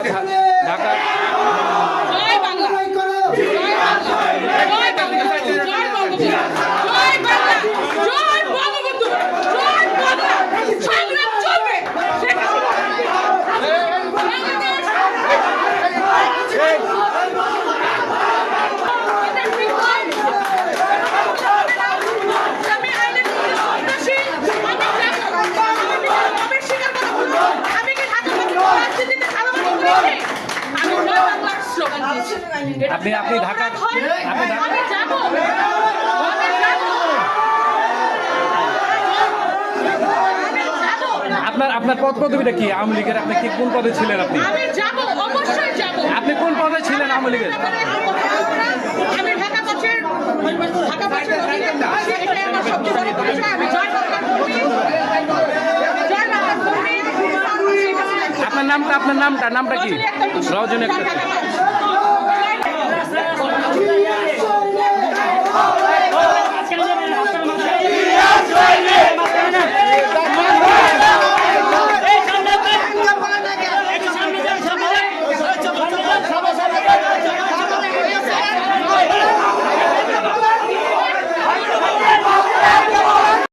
Dhaka slogan দিয়েছি। আপনি- আপনি ঢাকা- আপনি। আপনার আপনার পদ পদবিটা কি? আওয়ামী লীগের আপনি কি কোন পদে ছিলেন আপনি? আমি যাব, অবশ্যই যাব। আপনি কোন পদে ছিলেন আওয়ামী লীগের? আমি ঢাকা আমার সবচেয়ে বড় আপনার নামটা আপনার নামটা নামটা কি রজনী আক্তার।